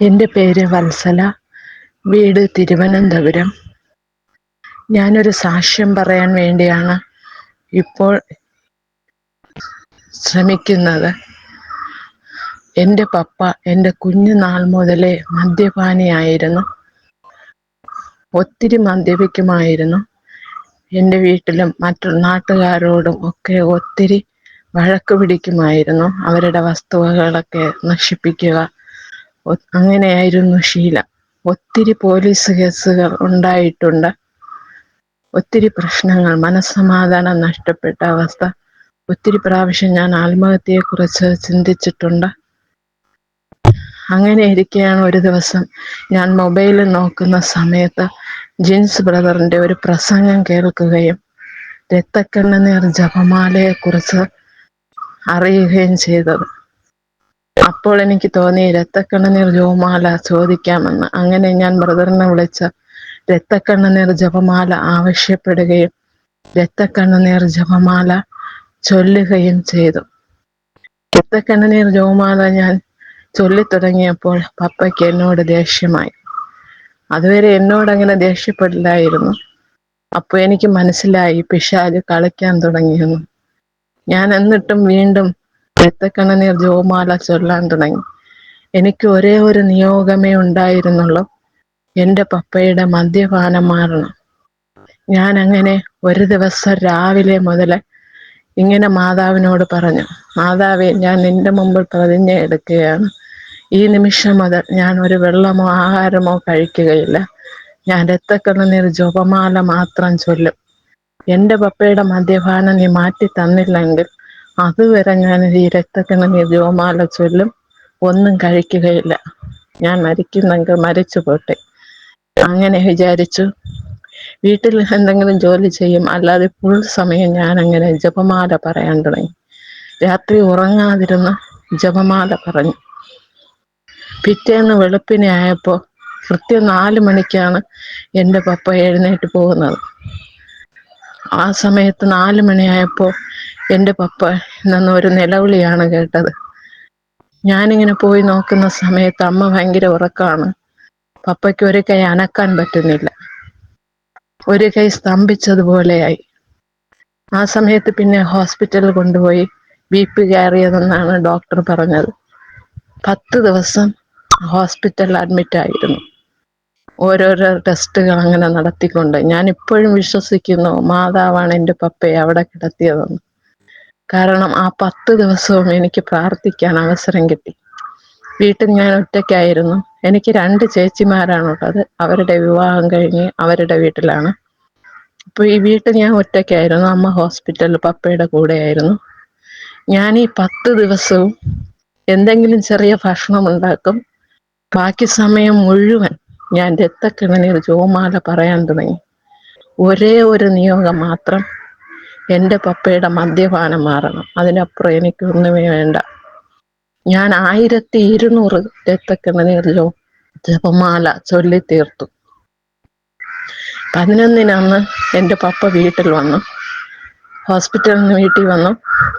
എന്റെ പേര് വത്സല. വീട് തിരുവനന്തപുരം. ഞാനൊരു സാക്ഷ്യം പറയാൻ വേണ്ടിയാണ് ഇപ്പോൾ ശ്രമിക്കുന്നത്. എന്റെ പപ്പ എന്റെ കുഞ്ഞുനാൾ മുതലേ മദ്യപാനിയായിരുന്നു. ഒത്തിരി മദ്യപിക്കുമായിരുന്നു. എന്റെ വീട്ടിലും മറ്റു നാട്ടുകാരോടും ഒക്കെ ഒത്തിരി വഴക്ക് പിടിക്കുമായിരുന്നു. അവരുടെ വസ്തുവകളൊക്കെ നശിപ്പിക്കുക അങ്ങനെയായിരുന്നു ഷീല ഒത്തിരി പോലീസ് കേസുകൾ ഉണ്ടായിട്ടുണ്ട്. ഒത്തിരി പ്രശ്നങ്ങൾ മനസ്സമാധാനം നഷ്ടപ്പെട്ട അവസ്ഥ. ഒത്തിരി പ്രാവശ്യം ഞാൻ ആത്മഹത്യയെക്കുറിച്ച് ചിന്തിച്ചിട്ടുണ്ട്. അങ്ങനെ ഇരിക്കെയാണ് ഒരു ദിവസം ഞാൻ മൊബൈലിൽ നോക്കുന്ന സമയത്ത് ജിൻസ് ബ്രദറിന്റെ ഒരു പ്രസംഗം കേൾക്കുകയും രക്തക്കണ്ണനീർ ജപമാലയെക്കുറിച്ച് അറിയുകയും ചെയ്തത്. അപ്പോൾ എനിക്ക് തോന്നി രക്തക്കണ്ണനീർ ജപമാല ചോദിക്കാമെന്ന്. അങ്ങനെ ഞാൻ ബ്രദറിനെ വിളിച്ച രക്തക്കണ്ണനീർ ജപമാല ആവശ്യപ്പെടുകയും രക്തക്കണ്ണനീർ ജപമാല ചൊല്ലുകയും ചെയ്തു. രക്തക്കണ്ണനീർ ജപമാല ഞാൻ ചൊല്ലി തുടങ്ങിയപ്പോൾ പപ്പയ്ക്ക് എന്നോട് ദേഷ്യമായി. അതുവരെ എന്നോട് അങ്ങനെ ദേഷ്യപ്പെടില്ലായിരുന്നു അപ്പോൾ എനിക്ക് മനസ്സിലായി പിശാൽ കളിക്കാൻ തുടങ്ങിയെന്ന്. ഞാൻ എന്നിട്ടും വീണ്ടും രക്തക്കണ്ണനീർ ജോമാല ചൊല്ലാൻ തുടങ്ങി എനിക്ക് ഒരേ ഒരു നിയോഗമേ ഉണ്ടായിരുന്നുള്ളൂ. എന്റെ പപ്പയുടെ മദ്യപാനം മാറണം. ഞാൻ അങ്ങനെ ഒരു ദിവസം രാവിലെ മുതൽ ഇങ്ങനെ മാതാവിനോട് പറഞ്ഞു മാതാവേ ഞാൻ നിന്റെ മുമ്പിൽ പ്രതിജ്ഞ എടുക്കുകയാണ്. ഈ നിമിഷം മുതൽ ഞാൻ ഒരു വെള്ളമോ ആഹാരമോ കഴിക്കുകയില്ല. ഞാൻ രക്തക്കണ്ണുനീർ ജപമാല മാത്രം ചൊല്ലും. എന്റെ പപ്പയുടെ മദ്യപാനം നീ മാറ്റി തന്നില്ലെങ്കിൽ അതുവരെ ഞാൻ ഈ രക്തക്കണ്ണുനീർ ജോമാല ചൊല്ലും. ഒന്നും കഴിക്കുകയില്ല. ഞാൻ മരിക്കുന്നെങ്കിൽ മരിച്ചു പോട്ടെ. അങ്ങനെ വിചാരിച്ചു. വീട്ടിൽ എന്തെങ്കിലും ജോലി ചെയ്യും. അല്ലാതെ ഫുൾ സമയം ഞാൻ അങ്ങനെ ജപമാല പറയാൻ തുടങ്ങി. രാത്രി ഉറങ്ങാതിരുന്ന് ജപമാല പറഞ്ഞു. പിറ്റേന്ന് വെളുപ്പിനെ ആയപ്പോൾ കൃത്യം നാല് മണിക്കാണ് എന്റെ പപ്പ എഴുന്നേറ്റ് പോകുന്നത്. ആ സമയത്ത് നാല് മണിയായപ്പോൾ എന്റെ പപ്പ നിന്ന് ഒരു നിലവിളിയാണ് കേട്ടത്. ഞാനിങ്ങനെ പോയി നോക്കുന്ന സമയത്ത് അമ്മ ഭയങ്കര ഉറക്കമാണ് പപ്പയ്ക്ക് ഒരു കൈ അനക്കാൻ പറ്റുന്നില്ല. ഒരു കൈ സ്തംഭിച്ചതുപോലെയായി. ആ സമയത്ത് പിന്നെ ഹോസ്പിറ്റലിൽ കൊണ്ടുപോയി ബി പി കയറിയതെന്നാണ് ഡോക്ടർ പറഞ്ഞത്. പത്ത് ദിവസം ഹോസ്പിറ്റലിൽ അഡ്മിറ്റ് ആയിരുന്നു. ഓരോരോ ടെസ്റ്റുകൾ അങ്ങനെ നടത്തിക്കൊണ്ട്. ഞാൻ ഇപ്പോഴും വിശ്വസിക്കുന്നു മാതാവാണ് എന്റെ പപ്പയെ അവിടെ കിടത്തിയതെന്ന്. കാരണം ആ പത്ത് ദിവസവും എനിക്ക് പ്രാർത്ഥിക്കാൻ അവസരം കിട്ടി. വീട്ടിൽ ഞാൻ ഒറ്റയ്ക്കായിരുന്നു. എനിക്ക് രണ്ട് ചേച്ചിമാരാണുള്ളത്. അവരുടെ വിവാഹം കഴിഞ്ഞ് അവരുടെ വീട്ടിലാണ്. അപ്പോൾ ഈ വീട്ടിൽ ഞാൻ ഒറ്റയ്ക്കായിരുന്നു. അമ്മ ഹോസ്പിറ്റലിൽ പപ്പയുടെ കൂടെയായിരുന്നു. ഞാൻ ഈ പത്ത് ദിവസവും എന്തെങ്കിലും ചെറിയ ഭക്ഷണം ഉണ്ടാക്കും. ബാക്കി സമയം മുഴുവൻ ഞാൻ രക്തക്കിണനിൽ ജോമാല പറയാൻ തുടങ്ങി. ഒരേ ഒരു നിയോഗം മാത്രം എന്റെ പപ്പയുടെ മദ്യപാനം മാറണം. അതിനപ്പുറം എനിക്കൊന്നുമേ വേണ്ട. ഞാൻ ആയിരത്തി ഇരുന്നൂറ് രക്തക്കിണനിൽ ജോ ജപമാല ചൊല്ലി തീർത്തു പതിനൊന്നിനന്ന് എന്റെ പപ്പ വീട്ടിൽ വന്നു. ഹോസ്പിറ്റലിൽ നിന്ന് വീട്ടിൽ വന്നു.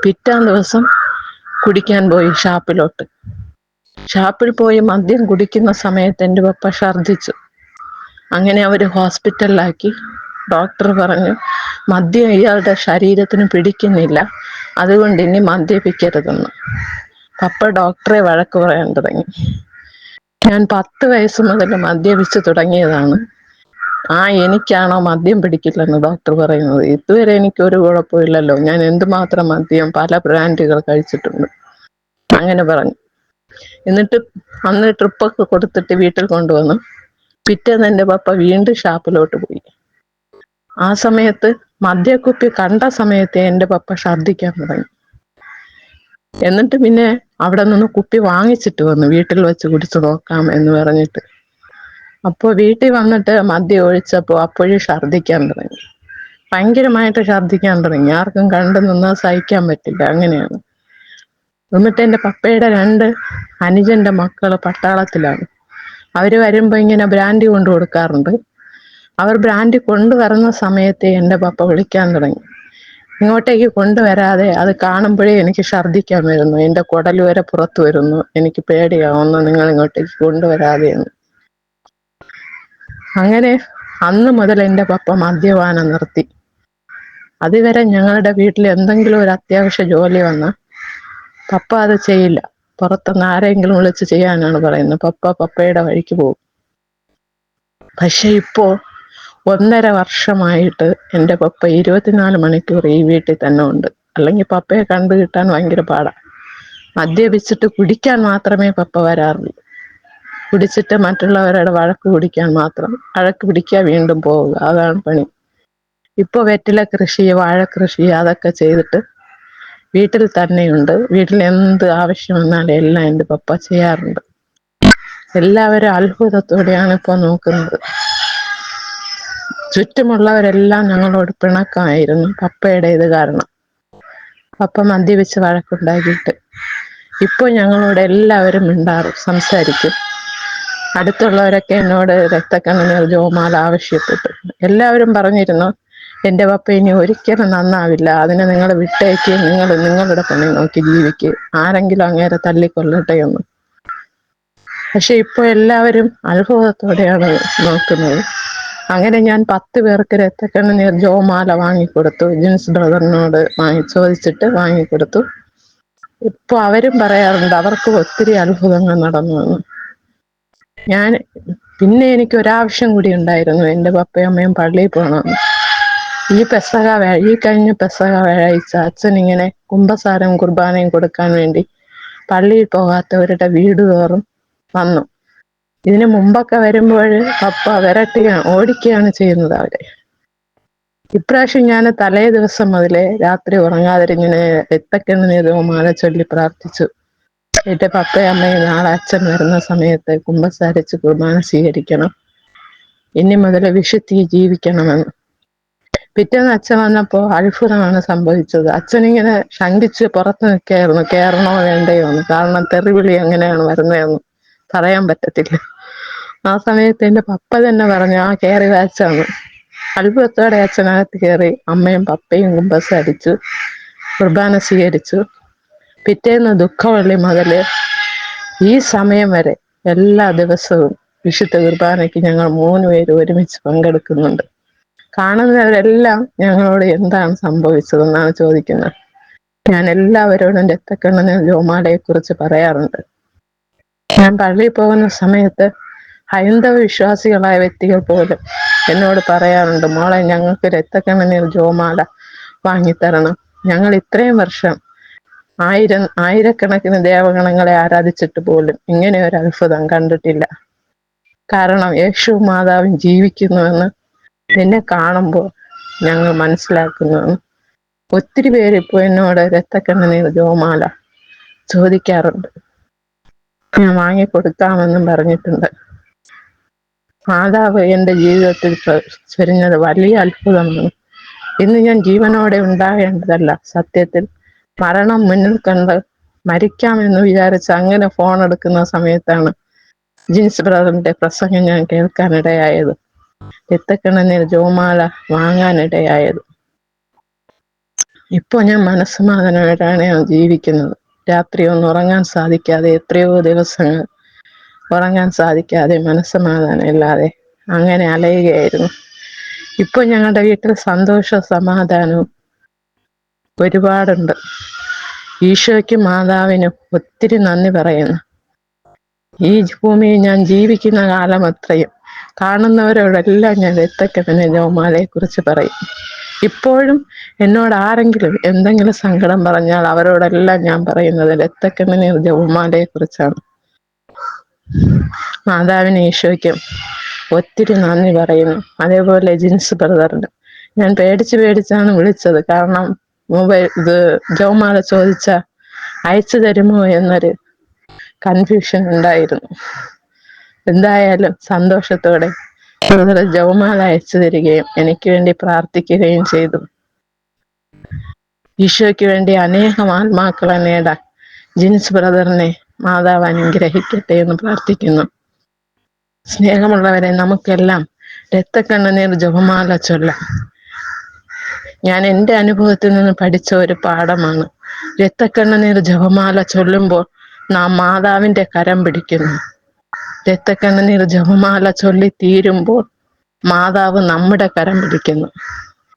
പിറ്റാൻ ദിവസം കുടിക്കാൻ പോയി ഷാപ്പിലോട്ട്. ഷാപ്പിൽ പോയി മദ്യം കുടിക്കുന്ന സമയത്ത് എന്റെ പപ്പ ഛർദ്ദിച്ചു. അങ്ങനെ അവർ ഹോസ്പിറ്റലിലാക്കി. ഡോക്ടർ പറഞ്ഞു മദ്യം ഇയാളുടെ ശരീരത്തിന് പിടിക്കുന്നില്ല അതുകൊണ്ട് ഇനി മദ്യപിക്കരുതെന്ന്. അപ്പൊ ഡോക്ടറെ വഴക്ക് പറയാൻ തുടങ്ങി. ഞാൻ പത്ത് വയസ്സ് മുതൽ മദ്യപിച്ച് തുടങ്ങിയതാണ്. ആ എനിക്കാണോ മദ്യം പിടിക്കില്ലെന്ന് ഡോക്ടർ പറയുന്നത്. ഇതുവരെ എനിക്ക് ഒരു കുഴപ്പമില്ലല്ലോ. ഞാൻ എന്തുമാത്രം മദ്യം പല ബ്രാൻഡുകൾ കഴിച്ചിട്ടുണ്ട്. അങ്ങനെ പറഞ്ഞു. എന്നിട്ട് അന്ന് ട്രിപ്പൊക്കെ കൊടുത്തിട്ട് വീട്ടിൽ കൊണ്ടുവന്നു. പിറ്റേന്ന് എന്റെ പപ്പ വീണ്ടും ഷാപ്പിലോട്ട് പോയി. ആ സമയത്ത് മദ്യക്കുപ്പി കണ്ട സമയത്ത് എന്റെ പപ്പ ഛർദ്ദിക്കാൻ തുടങ്ങി. എന്നിട്ട് പിന്നെ അവിടെ നിന്ന് കുപ്പി വാങ്ങിച്ചിട്ട് വന്നു. വീട്ടിൽ വെച്ച് കുടിച്ചു നോക്കാം എന്ന് പറഞ്ഞിട്ട്. അപ്പോൾ വീട്ടിൽ വന്നിട്ട് മദ്യം ഒഴിച്ചപ്പോൾ അപ്പോഴും ഛർദ്ദിക്കാൻ തുടങ്ങി. ഭയങ്കരമായിട്ട് ഛർദ്ദിക്കാൻ തുടങ്ങി. ആർക്കും കണ്ടു നിന്നാൽ സഹിക്കാൻ പറ്റില്ല. അങ്ങനെയാണ്. എന്നിട്ട് എന്റെ പപ്പയുടെ രണ്ട് അനുജന്റെ മക്കൾ പട്ടാളത്തിലാണ്. അവർ വരുമ്പോൾ ഇങ്ങനെ ബ്രാൻഡി കൊണ്ടു കൊടുക്കാറുണ്ട്. അവർ ബ്രാൻഡ് കൊണ്ടുവരുന്ന സമയത്ത് എന്റെ പപ്പ വിളിക്കാൻ തുടങ്ങി. ഇങ്ങോട്ടേക്ക് കൊണ്ടുവരാതെ അത് കാണുമ്പോഴേ എനിക്ക് ഛർദ്ദിക്കാൻ വരുന്നു. എന്റെ കുടൽ വരെ പുറത്തു വരുന്നു. എനിക്ക് പേടിയാവുന്നു നിങ്ങൾ ഇങ്ങോട്ടേക്ക് കൊണ്ടുവരാതെ എന്ന്. അങ്ങനെ അന്ന് മുതൽ എന്റെ പപ്പ മദ്യപാനം നിർത്തി. അതുവരെ ഞങ്ങളുടെ വീട്ടിൽ എന്തെങ്കിലും ഒരു അത്യാവശ്യ ജോലി വന്ന പപ്പ അത് ചെയ്യില്ല. പുറത്തുനിന്ന് ആരെങ്കിലും വിളിച്ച് ചെയ്യാനാണ് പറയുന്നത്. പപ്പ പപ്പയുടെ വഴിക്ക് പോകും. പക്ഷെ ഇപ്പോ ഒന്നര വർഷമായിട്ട് എന്റെ പപ്പ ഇരുപത്തിനാല് മണിക്കൂർ ഈ വീട്ടിൽ തന്നെ ഉണ്ട്. അല്ലെങ്കിൽ പപ്പയെ കണ്ടു കിട്ടാൻ ഭയങ്കര പാടാണ് മദ്യപിച്ചിട്ട് കുടിക്കാൻ മാത്രമേ പപ്പ വരാറുള്ളൂ. കുടിച്ചിട്ട് മറ്റുള്ളവരുടെ വഴക്ക് കുടിക്കാൻ മാത്രം. വഴക്ക് പിടിക്കാൻ വീണ്ടും പോവുക. അതാണ് പണി. ഇപ്പോൾ വെറ്റില കൃഷി വാഴ കൃഷി അതൊക്കെ ചെയ്തിട്ട് വീട്ടിൽ തന്നെയുണ്ട്. വീട്ടിൽ എന്ത് ആവശ്യം വന്നാലും എല്ലാം എന്റെ പപ്പ ചെയ്യാറുണ്ട്. എല്ലാവരും അത്ഭുതത്തോടെയാണ് ഇപ്പോൾ നോക്കുന്നത്. ചുറ്റുമുള്ളവരെല്ലാം ഞങ്ങളോട് പിണക്കമായിരുന്നു. പപ്പയുടെ ഇത് കാരണം. പപ്പ മദ്യപിച്ച് വഴക്കുണ്ടാക്കിയിട്ട്. ഇപ്പൊ ഞങ്ങളോട് എല്ലാവരും മിണ്ടാറും സംസാരിക്കും. അടുത്തുള്ളവരൊക്കെ എന്നോട് രക്തക്കണ്ണീർ ജോമാല ആവശ്യപ്പെട്ടു. എല്ലാവരും പറഞ്ഞിരുന്നു എന്റെ പപ്പ ഇനി ഒരിക്കലും നന്നാവില്ല. അതിനെ നിങ്ങൾ വിട്ടേക്ക്. നിങ്ങൾ നിങ്ങളുടെ പണി നോക്കി ജീവിക്ക്. ആരെങ്കിലും അങ്ങേരെ തള്ളിക്കൊല്ലട്ടെ എന്ന്. പക്ഷെ ഇപ്പൊ എല്ലാവരും അത്ഭുതത്തോടെയാണ് നോക്കുന്നത്. അങ്ങനെ ഞാൻ പത്ത് പേർക്ക് രക്തക്കണ്ണീർ ജോമാല വാങ്ങിക്കൊടുത്തു. ജിൻസ് ബ്രദറിനോട് വാങ്ങി ചോദിച്ചിട്ട് വാങ്ങിക്കൊടുത്തു. ഇപ്പൊ അവരും പറയാറുണ്ട് അവർക്ക് ഒത്തിരി അത്ഭുതങ്ങൾ നടന്നു എന്ന് ഞാൻ പിന്നെ എനിക്ക് ഒരാവശ്യം കൂടി ഉണ്ടായിരുന്നു എന്റെ പപ്പയും അമ്മയും പള്ളിയിൽ പോകണമെന്ന്. ഈ പെസക ഈ കഴിഞ്ഞ പെസക വ്യാഴാഴ്ച അച്ഛൻ ഇങ്ങനെ കുംഭസാരം കുർബാനയും കൊടുക്കാൻ വേണ്ടി പള്ളിയിൽ പോകാത്തവരുടെ വീട് തോറും വന്നു. ഇതിന് മുമ്പൊക്കെ വരുമ്പോൾ പപ്പ വിരട്ടുകയാണ് ഓടിക്കുകയാണ് ചെയ്യുന്നത് അവരെ. ഇപ്രാവശ്യം ഞാൻ തലേ ദിവസം മുതലേ രാത്രി ഉറങ്ങാതിരിങ്ങനെ മാല ചൊല്ലി പ്രാർത്ഥിച്ചു. എന്റെ പപ്പയും നാളെ അച്ഛൻ വരുന്ന സമയത്ത് കുമ്പസാരിച്ച് കുർബാന സ്വീകരിക്കണം. ഇനി മുതൽ വിശുദ്ധി ജീവിക്കണമെന്ന്. പിറ്റേന്ന് അച്ഛൻ വന്നപ്പോ അത്ഭുതമാണ് സംഭവിച്ചത്. അച്ഛനിങ്ങനെ ശങ്കിച്ച് പുറത്ത് നിൽക്കായിരുന്നു. കയറണോ വേണ്ടയോ? എന്ന്. കാരണം തെറിവിളി എങ്ങനെയാണ് വരുന്നതെന്ന് പറയാൻ പറ്റത്തില്ല. ആ സമയത്ത് എന്റെ പപ്പ തന്നെ പറഞ്ഞു ആ കയറി വാച്ചാണ് അത്ഭുതത്തോടെ അച്ഛനകത്ത് കയറി അമ്മയും പപ്പയും കുമ്പസ് അടിച്ചു കുർബാന സ്വീകരിച്ചു. പിറ്റേന്ന് ദുഃഖവള്ളി മുതൽ ഈ സമയം വരെ എല്ലാ ദിവസവും വിശുദ്ധ കുർബാനയ്ക്ക് ഞങ്ങൾ മൂന്ന് പേര് ഒരുമിച്ച് പങ്കെടുക്കുന്നുണ്ട്. കാണുന്നവരെല്ലാം ഞങ്ങളോട് എന്താണ് സംഭവിച്ചതെന്നാണ് ചോദിക്കുന്നത്. ഞാൻ എല്ലാവരോടും രക്തക്കണ്ണന് ജോമാലയെ കുറിച്ച് പറയാറുണ്ട്. ഞാൻ പള്ളിയിൽ പോകുന്ന സമയത്ത് ഹൈന്ദവ വിശ്വാസികളായ വ്യക്തികൾ പോലും എന്നോട് പറയാറുണ്ട് മോളെ ഞങ്ങൾക്ക് രക്തക്കണ്ണനീർ ജോമാല വാങ്ങിത്തരണം. ഞങ്ങൾ ഇത്രയും വർഷം ആയിരം ആയിരക്കണക്കിന് ദേവഗണങ്ങളെ ആരാധിച്ചിട്ട് പോലും ഇങ്ങനെ ഒരു അത്ഭുതം കണ്ടിട്ടില്ല. കാരണം യേശു മാതാവും ജീവിക്കുന്നുവെന്ന് നിന്നെ കാണുമ്പോൾ ഞങ്ങൾ മനസ്സിലാക്കുന്നുവെന്ന്. ഒത്തിരി പേര് ഇപ്പോൾ എന്നോട് രക്തക്കണ്ണനീർ ജോമാല ചോദിക്കാറുണ്ട്. ഞാൻ വാങ്ങിക്കൊടുക്കാമെന്നും പറഞ്ഞിട്ടുണ്ട്. മാതാവ് എന്റെ ജീവിതത്തിൽ ചൊരിഞ്ഞത് വലിയ അത്ഭുതമാണ്. ഇന്ന് ഞാൻ ജീവനോടെ ഉണ്ടാകേണ്ടതല്ല. സത്യത്തിൽ മരണം മുന്നിൽ കണ്ട് മരിക്കാമെന്ന് വിചാരിച്ച് അങ്ങനെ ഫോൺ എടുക്കുന്ന സമയത്താണ് ജിൻസ് ബ്രദറിന്റെ പ്രസംഗം ഞാൻ കേൾക്കാനിടയായത്. രക്തക്കിണനിൽ ജോമാല വാങ്ങാനിടയായത്. ഇപ്പൊ ഞാൻ മനസ്സമാധാനമായിട്ടാണ് ഞാൻ ജീവിക്കുന്നത്. രാത്രി ഒന്നും ഉറങ്ങാൻ സാധിക്കാതെ എത്രയോ ദിവസങ്ങൾ ഉറങ്ങാൻ സാധിക്കാതെ മനസ്സമാധാനം ഇല്ലാതെ അങ്ങനെ അലയുകയായിരുന്നു. ഇപ്പൊ ഞങ്ങളുടെ വീട്ടിൽ സന്തോഷ സമാധാനവും ഒരുപാടുണ്ട്. ഈശോയ്ക്കും മാതാവിനും ഒത്തിരി നന്ദി പറയുന്നു. ഈ ഭൂമിയിൽ ഞാൻ ജീവിക്കുന്ന കാലം അത്രയും കാണുന്നവരോടെല്ലാം ഞാൻ രക്തക്കെണ്ണ ജോമാലയെ കുറിച്ച് പറയും. ഇപ്പോഴും എന്നോട് ആരെങ്കിലും എന്തെങ്കിലും സങ്കടം പറഞ്ഞാൽ അവരോടെല്ലാം ഞാൻ പറയുന്നത് രക്തക്കെണ്ണ ജോമാലയെ കുറിച്ചാണ് മാതാവിന് ഈശോയ്ക്കും ഒത്തിരി നന്ദി പറയുന്നു. അതേപോലെ ജിൻസ് ബ്രദറിന്. ഞാൻ പേടിച്ച് പേടിച്ചാണ് വിളിച്ചത്. കാരണം മൊബൈൽ ഇത് ജോമാല ചോദിച്ച അയച്ചു തരുമോ എന്നൊരു കൺഫ്യൂഷൻ ഉണ്ടായിരുന്നു. എന്തായാലും സന്തോഷത്തോടെ ബ്രദർ ജവമാല അയച്ചു തരികയും എനിക്ക് വേണ്ടി പ്രാർത്ഥിക്കുകയും ചെയ്തു. ഈശോയ്ക്ക് വേണ്ടി അനേകം ആത്മാക്കളെ നേടാൻ ജിൻസ് ബ്രദറിനെ മാതാവ് അനുഗ്രഹിക്കട്ടെ എന്ന് പ്രാർത്ഥിക്കുന്നു. സ്നേഹമുള്ളവരെ നമുക്കെല്ലാം രക്തക്കണ്ണുനീർ ജപമാല ചൊല്ല. ഞാൻ എന്റെ അനുഭവത്തിൽ നിന്ന് പഠിച്ച ഒരു പാഠമാണ്. രക്തക്കണ്ണുനീർ ജപമാല ചൊല്ലുമ്പോൾ നാം മാതാവിന്റെ കരം പിടിക്കുന്നു. രക്തക്കണ്ണുനീർ ജപമാല ചൊല്ലി തീരുമ്പോൾ മാതാവ് നമ്മുടെ കരം പിടിക്കുന്നു.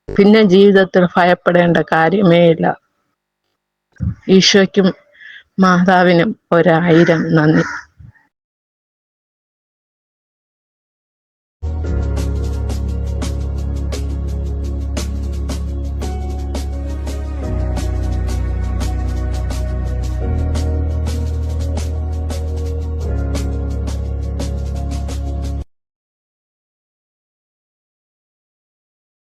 പിന്നെ ജീവിതത്തിൽ ഭയപ്പെടേണ്ട കാര്യമേ ഇല്ല ഈശോയ്ക്കും മാതാവിനും ഒരായിരം നന്ദി.